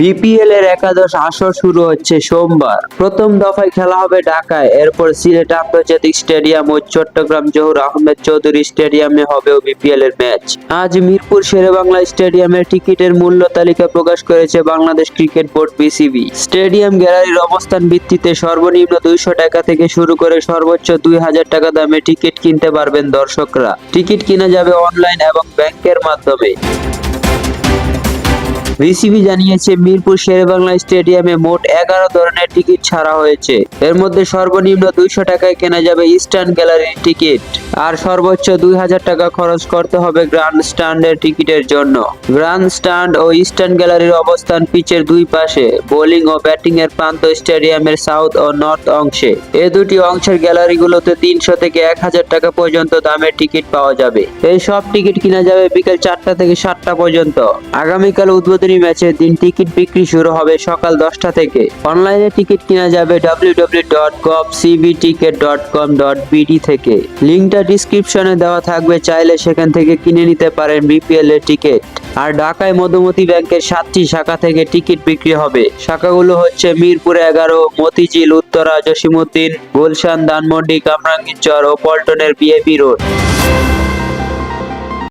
BPL এর একাদশ আসর শুরু হচ্ছে সোমবার। প্রথম দফায় খেলা হবে ঢাকায়। এরপর সিলেট আন্তর্জাতিক স্টেডিয়াম ও চট্টগ্রাম জহুর আহমেদ চৌধুরী স্টেডিয়ামে হবে বিপিএল এর ম্যাচ। আজ মিরপুর শেরেবাংলা স্টেডিয়ামের টিকিটের মূল্য তালিকা প্রকাশ করেছে Bangladesh cricket board BCB stadium গ্যালারির অবস্থান ভিত্তিতে সর্বনিম্ন দুইশো টাকা থেকে শুরু করে সর্বোচ্চ দুই হাজার টাকা দামে টিকিট কিনতে পারবেন দর্শকরা। টিকিট কিনা যাবে অনলাইন এবং ব্যাংকের মাধ্যমে। বিসিবি জানিয়েছে, মিরপুর শেরেবাংলা স্টেডিয়ামে মোট এগারো ধরনের টিকিট ছাড়া হয়েছে। এর মধ্যে সর্বনিম্ন দুইশো টাকায় কেনা যাবে ইস্টার্ন গ্যালারির টিকিট। আর সর্বোচ্চ দুই হাজার টাকা খরচ করতে হবে গ্র্যান্ড স্ট্যান্ডের টিকিটের জন্য। গ্র্যান্ড স্ট্যান্ড ও ইস্টার্ন গ্যালারির অবস্থান পিচের দুই পাশে, বোলিং ও ব্যাটিং এর প্রান্ত স্টেডিয়ামের সাউথ ও নর্থ অংশে। এ দুটি অংশের গ্যালারিগুলোতে তিনশো থেকে এক হাজার টাকা পর্যন্ত দামের টিকিট পাওয়া যাবে। এই সব টিকিট কিনা যাবে বিকেল চারটা থেকে সাতটা পর্যন্ত। আগামীকাল উদ্বোধনী ম্যাচের দিন টিকিট বিক্রি শুরু হবে সকাল দশটা থেকে। অনলাইনে টিকিট কিনা যাবে www.govcbticket.com.bd থেকে। লিঙ্কটা ডিসক্রিপশনে দেওয়া থাকবে, চাইলে সেখান থেকে কিনে নিতে পারেন বিপিএল এর টিকিট। আর ঢাকায় মধুমতি ব্যাংকের সাতটি শাখা থেকে টিকিট বিক্রি হবে। শাখাগুলো হচ্ছে মিরপুর এগারো, মতিঝিল, উত্তরা জসিমুদ্দিন গুলশান, ধানমন্ডি কামরাঙ্গীরচর ও পল্টনের বিএপি রোড